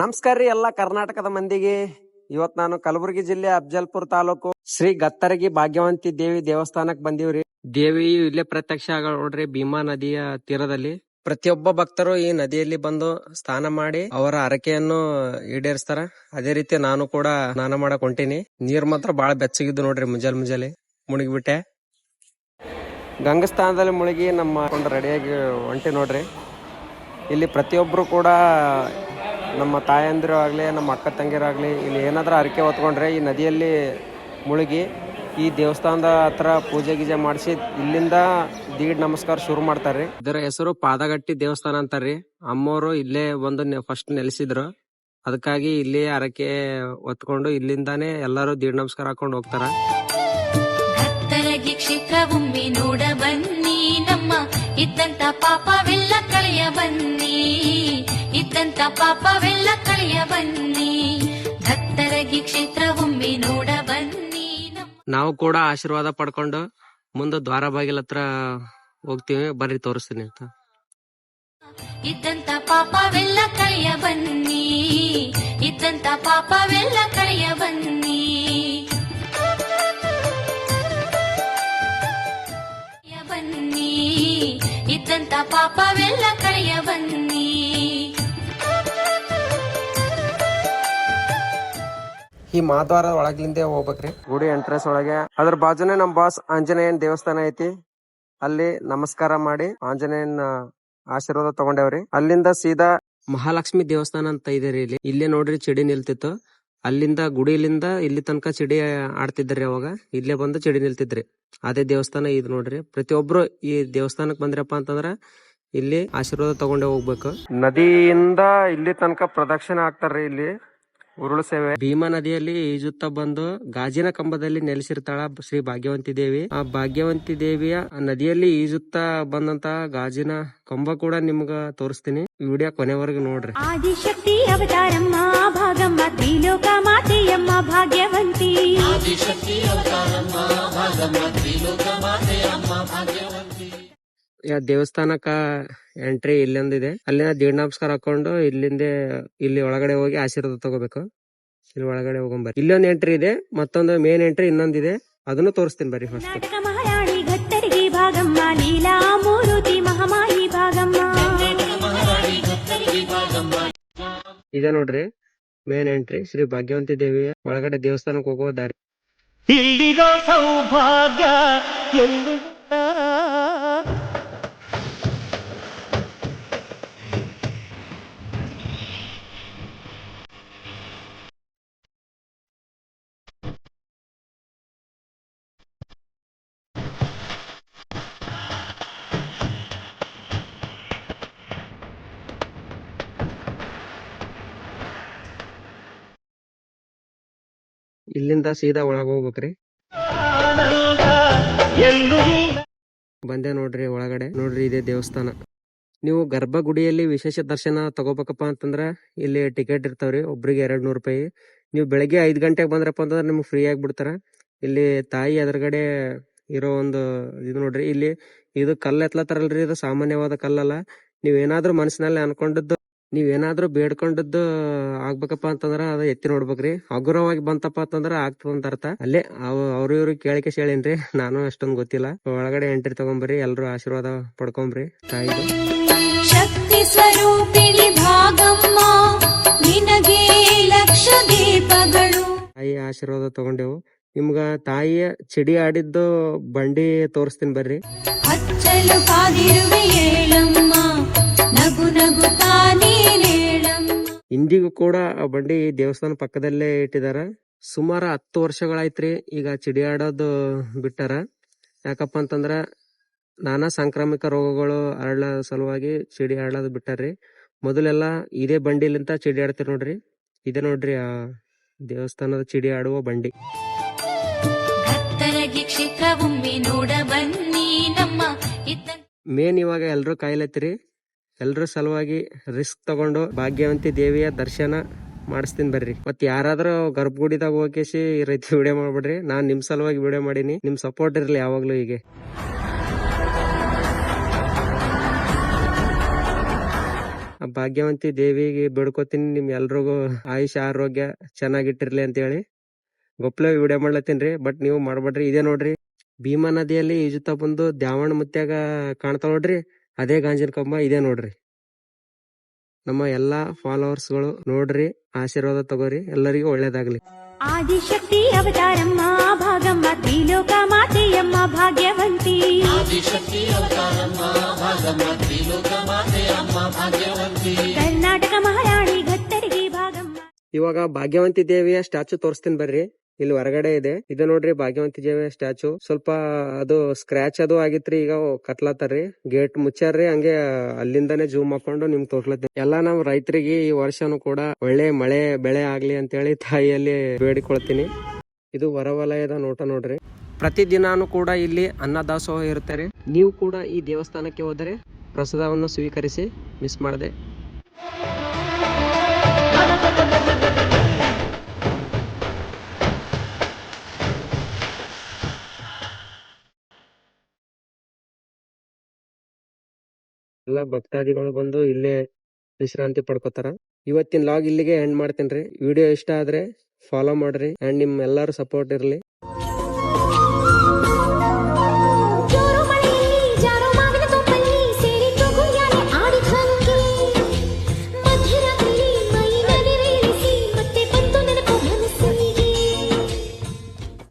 ನಮಸ್ಕಾರ ರೀ ಎಲ್ಲ ಕರ್ನಾಟಕದ ಮಂದಿಗೆ. ಇವತ್ ನಾನು ಕಲಬುರಗಿ ಜಿಲ್ಲೆ ಅಫಜಲ್ಪುರ್ ತಾಲೂಕು ಶ್ರೀ ಗತ್ತರಗಿ ಭಾಗ್ಯವಂತಿ ದೇವಿ ದೇವಸ್ಥಾನಕ್ ಬಂದಿವ್ರಿ. ದೇವಿ ಇಲ್ಲೇ ಪ್ರತ್ಯಕ್ಷ ಆಗ ನೋಡ್ರಿ ಭೀಮಾ ನದಿಯ ತೀರದಲ್ಲಿ. ಪ್ರತಿಯೊಬ್ಬ ಭಕ್ತರು ಈ ನದಿಯಲ್ಲಿ ಬಂದು ಸ್ನಾನ ಮಾಡಿ ಅವರ ಹರಕೆಯನ್ನು ಈಡೇರಿಸ್ತಾರ. ಅದೇ ರೀತಿ ನಾನು ಕೂಡ ಸ್ನಾನ ಮಾಡಕ್ ಹೊಂಟೀನಿ. ನೀರ್ ಮಾತ್ರ ಬಾಳ ಬೆಚ್ಚಗಿದ್ದು ನೋಡ್ರಿ ಮುಂಜಾನೆ ಮುಂಜಾನೆ ಮುಳುಗಿಬಿಟ್ಟೆ ಗಂಗಸ್ಥಾನದಲ್ಲಿ ಮುಳುಗಿ ನಮ್ಮ ರೆಡಿಯಾಗಿ ಹೊಂಟಿ ನೋಡ್ರಿ. ಇಲ್ಲಿ ಪ್ರತಿಯೊಬ್ಬರು ಕೂಡ ನಮ್ಮ ತಾಯಂದಿರು ಆಗಲಿ ನಮ್ಮ ಅಕ್ಕ ತಂಗಿರಾಗಲಿ ಇಲ್ಲಿ ಏನಾದರೂ ಹರಕೆ ಹೊತ್ಕೊಂಡ್ರೆ ಈ ನದಿಯಲ್ಲಿ ಮುಳುಗಿ ಈ ದೇವಸ್ಥಾನದ ಹತ್ರ ಪೂಜೆ ಗೀಜೆ ಮಾಡಿಸಿ ಇಲ್ಲಿಂದ ದೀಡ್ ನಮಸ್ಕಾರ ಶುರು ಮಾಡ್ತಾರೆ ಇದರ ಹೆಸರು ಪಾದಗಟ್ಟಿ ದೇವಸ್ಥಾನ ಅಂತಾರ್ರಿ. ಅಮ್ಮವರು ಇಲ್ಲೇ ಒಂದು ಫಸ್ಟ್ ನೆಲೆಸಿದ್ರು. ಅದಕ್ಕಾಗಿ ಇಲ್ಲಿ ಹರಕೆ ಹೊತ್ಕೊಂಡು ಇಲ್ಲಿಂದಾನೆ ಎಲ್ಲರೂ ದೀಡ್ ನಮಸ್ಕಾರ ಹಾಕೊಂಡು ಹೋಗ್ತಾರ. ಭಕ್ತರಗಿ ಕ್ಷೇತ್ರವೊಮ್ಮೆ ನೋಡ ಬನ್ನಿ ನಮ್ಮ ಇದ್ದಂತ ಪಾಪವೆಲ್ಲ ಕಳೆಯ ಬನ್ನಿ. ಇದ್ದಂತ ಪಾಪವೆಲ್ಲ ಕಳೆಯ ಬನ್ನಿ. ಭಕ್ತರಗಿ ಕ್ಷೇತ್ರವೊಮ್ಮೆ ನೋಡ ಬನ್ನಿ. ನಾವು ಕೂಡ ಆಶೀರ್ವಾದ ಪಡ್ಕೊಂಡು ಮುಂದೆ ದ್ವಾರ ಬಾಗಿಲ ಹತ್ರ ಹೋಗ್ತೀವಿ. ಬರ್ರಿ ತೋರಿಸ್ತೀನಿ ಅಂತ. ಇದ್ದಂತ ಪಾಪವೆಲ್ಲ ಕಳೆಯ ಬನ್ನಿ. ಇದ್ದಂತ ಪಾಪವೆಲ್ಲ ಕಳೆಯ ಬನ್ನಿ. ಬನ್ನಿ. ಇದ್ದಂತ ಪಾಪವೆಲ್ಲ ಕಳೆಯ ಬನ್ನಿ. ಈ ಮಾದ್ವಾರ ಒಳಗ್ಲಿಂದೆ ಹೋಗ್ಬೇಕ್ರಿ. ಗುಡಿ ಎಂಟ್ರೆನ್ಸ್ ಒಳಗೆ. ಅದ್ರ ಬಾಜುನೇ ನಮ್ ಬಾಸ್ ಆಂಜನೇಯನ್ ದೇವಸ್ಥಾನ ಐತಿ. ಅಲ್ಲಿ ನಮಸ್ಕಾರ ಮಾಡಿ ಆಂಜನೇಯನ್ ಆಶೀರ್ವಾದ ತಗೊಂಡೇವ್ರಿ. ಅಲ್ಲಿಂದ ಸೀದಾ ಮಹಾಲಕ್ಷ್ಮಿ ದೇವಸ್ಥಾನ ಅಂತ ಇದೆ ರೀ ಇಲ್ಲಿ. ಇಲ್ಲೇ ನೋಡ್ರಿ ಚಿಡಿ ನಿಲ್ತಿತ್ತು. ಅಲ್ಲಿಂದ ಗುಡಿಲಿಂದ ಇಲ್ಲಿ ತನಕ ಚಿಡಿ ಆಡ್ತಿದ್ರಿ ಅವಾಗ. ಇಲ್ಲೇ ಬಂದು ಚಿಡಿ ನಿಲ್ತಿದ್ರಿ. ಅದೇ ದೇವಸ್ಥಾನ ಇದು ನೋಡ್ರಿ. ಪ್ರತಿಯೊಬ್ರು ಈ ದೇವಸ್ಥಾನಕ್ ಬಂದ್ರಪ್ಪ ಅಂತಂದ್ರ ಇಲ್ಲಿ ಆಶೀರ್ವಾದ ತಗೊಂಡೇ ಹೋಗ್ಬೇಕು. ನದಿಯಿಂದ ಇಲ್ಲಿ ತನಕ ಪ್ರದಕ್ಷಿಣೆ ಆಗ್ತಾರ್ರಿ ಇಲ್ಲಿ. ಉರುಳು ಸೇವೆ. ಭೀಮಾ ನದಿಯಲ್ಲಿ ಈಜುತ್ತಾ ಬಂದು ಗಾಜಿನ ಕಂಬದಲ್ಲಿ ನೆಲೆಸಿರ್ತಾಳ ಶ್ರೀ ಭಾಗ್ಯವಂತಿ ದೇವಿ. ಆ ಭಾಗ್ಯವಂತಿ ದೇವಿಯ ಆ ನದಿಯಲ್ಲಿ ಈಜುತ್ತಾ ಬಂದಂತ ಗಾಜಿನ ಕಂಬ ಕೂಡ ನಿಮ್ಗ ತೋರಿಸ್ತೀನಿ. ವಿಡಿಯೋ ಕೊನೆವರೆಗೂ ನೋಡ್ರಿ. ಆದಿಶಕ್ತಿ ಅವತಾರಮ್ಮ ಭಾಗಮ್ಮ ತ್ರಿಲೋಕ ಮಾತೆಯಮ್ಮ ಭಾಗ್ಯವಂತಿ. ಯಾ ದೇವಸ್ಥಾನಕ್ಕ ಎಂಟ್ರಿ ಇಲ್ಲೊಂದಿದೆ ಅಲ್ಲಿಂದ ದೀಡ್ ನಮಸ್ಕಾರ ಹಾಕೊಂಡು ಇಲ್ಲಿಂದ ಇಲ್ಲಿ ಒಳಗಡೆ ಹೋಗಿ ಆಶೀರ್ವಾದ ತಗೋಬೇಕು. ಇಲ್ಲಿ ಒಳಗಡೆ ಹೋಗೊಂಬರ್ರಿ ಇಲ್ಲೊಂದು ಎಂಟ್ರಿ ಇದೆ ಮತ್ತೊಂದು ಮೇನ್ ಎಂಟ್ರಿ ಇನ್ನೊಂದಿದೆ ಅದನ್ನು ತೋರಿಸ್ತೀನಿ ಬರ್ರಿ ಫಸ್ಟ್ ಕರ್ನಾಟಕ ಮಹಾರಾಣಿ ಗತ್ತರಿಗೆ ಭಾಗಮ್ಮ ಲೀಲಾ ಮೂರುತಿ ಮಹಾಮಾಯಿ ಭಾಗಮ್ಮ. ಇದೆ ನೋಡ್ರಿ ಮೇನ್ ಎಂಟ್ರಿ ಶ್ರೀ ಭಾಗ್ಯವಂತಿ ದೇವಿಯ ಒಳಗಡೆ ದೇವಸ್ಥಾನಕ್ಕೆ ಹೋಗೋ ದಾರಿ. ಇಲ್ಲಿರೋ ಸೌಭಾಗ್ಯ ಇಲ್ಲಿಂದ ಸೀದಾ ಒಳಗೆ ಹೋಗ್ಬೇಕ್ರಿ. ಬಂದೆ ನೋಡ್ರಿ ಒಳಗಡೆ. ನೋಡ್ರಿ ಇದೇ ದೇವಸ್ಥಾನ. ನೀವು ಗರ್ಭಗುಡಿಯಲ್ಲಿ ವಿಶೇಷ ದರ್ಶನ ತಗೋಬೇಕಪ್ಪ ಅಂತಂದ್ರ ಇಲ್ಲಿ ಟಿಕೆಟ್ ಇರ್ತಾವ್ರಿ, ಒಬ್ರಿಗೆ ಎರಡ್ ನೂರು ರೂಪಾಯಿ. ನೀವು ಬೆಳಗ್ಗೆ ಐದು ಗಂಟೆಗೆ ಬಂದ್ರಪ್ಪ ಅಂತಂದ್ರೆ ನಿಮ್ಗೆ ಫ್ರೀ ಬಿಡ್ತಾರ ಇಲ್ಲಿ ತಾಯಿ ಎದುರುಗಡೆ ಇರೋ ಒಂದು ಇದು ನೋಡ್ರಿ, ಇಲ್ಲಿ ಇದು ಕಲ್ಲು ಎತ್ಲತ್ತಾರಲ್ರಿ, ಇದು ಸಾಮಾನ್ಯವಾದ ಕಲ್ಲಲ್ಲ. ನೀವೇನಾದ್ರೂ ಮನಸ್ಸಿನಲ್ಲಿ ಅನ್ಕೊಂಡದ್ದು ನೀವ್ ಏನಾದ್ರೂ ಬೇಡ್ಕೊಂಡದ್ದು ಆಗ್ಬೇಕಪ್ಪ ಅಂತಂದ್ರ ಅದ ಎತ್ತಿ ನೋಡ್ಬೇಕ್ರಿ. ಹಗುರವಾಗಿ ಬಂತಪ್ಪ ಅಂತಂದ್ರ ಆಗ್ತದಂತ ಅರ್ಥ. ಅಲ್ಲೇ ಅವ್ರ ಇವ್ರಿಗೆ ಕೇಳಿಕೆ ಹೇಳೇನ್ರಿ ನಾನು ಅಷ್ಟೊಂದು ಗೊತ್ತಿಲ್ಲ. ಒಳಗಡೆ ಎಂಟ್ರಿ ತಗೊಂಬರ್ರಿ ಎಲ್ಲರೂ ಆಶೀರ್ವಾದ ಪಡ್ಕೊಂಬ್ರಿ. ತಾಯಿ ಶಕ್ತಿ ಸ್ವರೂಪಿಣಿ ಭಾಗಮ್ಮ ನಿನಗೆ ಲಕ್ಷ ದೀಪಗಳು. ತಾಯಿ ಆಶೀರ್ವಾದ ತಗೊಂಡೆವು. ನಿಮ್ಗ ತಾಯಿಯ ಚಿಡಿ ಆಡಿದ್ದು ಬಂಡಿ ತೋರಿಸ್ತೀನಿ ಬರ್ರಿ. ಹಚ್ಚಲು ಕಾದಿರುವೆ ಏಳಮ್ಮ. ಇಂದಿಗೂ ಕೂಡ ಆ ಬಂಡಿ ದೇವಸ್ಥಾನ ಪಕ್ಕದಲ್ಲೇ ಇಟ್ಟಿದಾರ. ಸುಮಾರು ಹತ್ತು ವರ್ಷಗಳಾಯ್ತ್ರಿ ಈಗ ಚಿಡಿ ಆಡೋದು ಬಿಟ್ಟಾರ. ಯಾಕಪ್ಪ ಅಂತಂದ್ರ ನಾನಾ ಸಾಂಕ್ರಾಮಿಕ ರೋಗಗಳು ಹರಳ ಸಲುವಾಗಿ ಚಿಡಿ ಆಡೋದು ಬಿಟ್ಟಾರ್ರಿ. ಮೊದಲೆಲ್ಲ ಇದೇ ಬಂಡಿಲಿಂತ ಚಿಡಿ ಆಡ್ತಿರ್ ನೋಡ್ರಿ. ಇದೆ ನೋಡ್ರಿ ಆ ದೇವಸ್ಥಾನದ ಚಿಡಿ ಆಡುವ ಬಂಡಿ ಮೇನ್ ಇವಾಗ ಎಲ್ರು ಕಾಯ್ಲತ್ತಿರಿ. ಎಲ್ರ ಸಲುವಾಗಿ ರಿಸ್ಕ್ ತಗೊಂಡು ಭಾಗ್ಯವಂತಿ ದೇವಿಯ ದರ್ಶನ ಮಾಡಿಸ್ತೀನಿ ಬರ್ರಿ. ಮತ್ ಯಾರಾದ್ರೂ ಗರ್ಭಗುಡಿದಾಗ ಹೋಗಿಸಿ ಈ ರೀತಿ ವಿಡಿಯೋ ಮಾಡ್ಬಿಡ್ರಿ. ನಾನ್ ನಿಮ್ ಸಲುವಾಗಿ ವಿಡಿಯೋ ಮಾಡೀನಿ. ನಿಮ್ ಸಪೋರ್ಟ್ ಇರ್ಲಿ ಯಾವಾಗ್ಲೂ ಹೀಗೆ. ಭಾಗ್ಯವಂತಿ ದೇವಿಗೆ ಬೇಡ್ಕೋತೀನಿ. ನಿಮ್ ಎಲ್ರಿಗೂ ಆಯುಷ್ ಆರೋಗ್ಯ ಚೆನ್ನಾಗಿಟ್ಟಿರ್ಲಿ ಅಂತ ಹೇಳಿ ಗೊಪ್ಲ ವಿಡಿಯೋ ಮಾಡ್ಲತ್ತೀನ್ರಿ ಬಟ್ ನೀವು ಮಾಡ್ಬೇಡ್ರಿ. ಇದೇ ನೋಡ್ರಿ. ಭೀಮಾ ನದಿಯಲ್ಲಿ ಈಜುತ್ತಾ ಬಂದು ದ್ಯಾವಣ್ಣ ಮುತ್ಯಾಗ ಕಾಣ್ತಾವ ನೋಡ್ರಿ. ಅದೇ ಗಾಂಜಿನ ಕಂಬ ಇದೆ ನೋಡ್ರಿ. ನಮ್ಮ ಎಲ್ಲಾ ಫಾಲೋವರ್ಸ್ಗಳು ನೋಡ್ರಿ ಆಶೀರ್ವಾದ ತಗೋರಿ ಎಲ್ಲರಿಗೂ ಒಳ್ಳೇದಾಗ್ಲಿ. ಆದಿಶಕ್ತಿ ಅವತಾರಮ್ಮ ಭಾಗಮ್ಮ ತ್ರಿಲೋಕ ಮಾತೆಯಮ್ಮ ಭಾಗ್ಯವಂತಿ. ಕರ್ನಾಟಕ ಮಹಾರಾಣಿ ಭಕ್ತರಿಗೆ ಭಾಗಮ್ಮ ಇವಾಗ ಭಾಗ್ಯವಂತಿ ದೇವಿಯ ಸ್ಟ್ಯಾಚು ತೋರಿಸ್ತೀನಿ ಬರ್ರಿ. ಇಲ್ಲಿ ಹೊರಗಡೆ ಇದೆ. ಇದು ನೋಡ್ರಿ ಭಾಗ್ಯವಂತಿ ದೇವಿಯ ಸ್ಟ್ಯಾಚು ಸ್ವಲ್ಪ ಅದು ಸ್ಕ್ರಾಚ್ ಅದು ಆಗಿತ್ರಿ ಈಗ ಕತ್ಲತ್ತಾರ್ರಿ. ಗೇಟ್ ಮುಚ್ಚಾರ್ರಿ ಹಂಗೆ ಅಲ್ಲಿಂದಾನೇ ಜೂಮ್ ಹಾಕೊಂಡು ನಿಮ್ಗೆ ತೋರ್ಸ್ಲತ್ತೀನಿ. ಎಲ್ಲಾ ನಾವು ರೈತರಿಗೆ ಈ ವರ್ಷನು ಕೂಡ ಒಳ್ಳೆ ಮಳೆ, ಬೆಳೆ ಆಗ್ಲಿ ಅಂತೇಳಿ ತಾಯಿಯಲ್ಲಿ ಬೇಡಿಕೊಳ್ತೀನಿ. ಇದು ಹೊರವಲಯದ ನೋಟ ನೋಡ್ರಿ. ಪ್ರತಿದಿನಾನು ಕೂಡ ಇಲ್ಲಿ ಅನ್ನದಾಸೋಹ ಇರುತ್ತಾರೆ ನೀವು ಕೂಡ ಈ ದೇವಸ್ಥಾನಕ್ಕೆ ಹೋದರೆ ಪ್ರಸಾದವನ್ನು ಸ್ವೀಕರಿಸಿ ಮಿಸ್ ಮಾಡದೆ. ಎಲ್ಲ ಭಕ್ತಾದಿಗಳು ಬಂದು ಇಲ್ಲೇ ವಿಶ್ರಾಂತಿ ಪಡ್ಕೋತಾರ. ಇವತ್ತಿನ ಲಾಗ್ ಇಲ್ಲಿಗೆ ಎಂಡ್ ಮಾಡ್ತೇನ್ರಿ. ವಿಡಿಯೋ ಇಷ್ಟ ಆದ್ರೆ ಫಾಲೋ ಮಾಡ್ರಿ. ಅಂಡ್ ನಿಮ್ ಎಲ್ಲಾರು ಸಪೋರ್ಟ್ ಇರ್ಲಿ.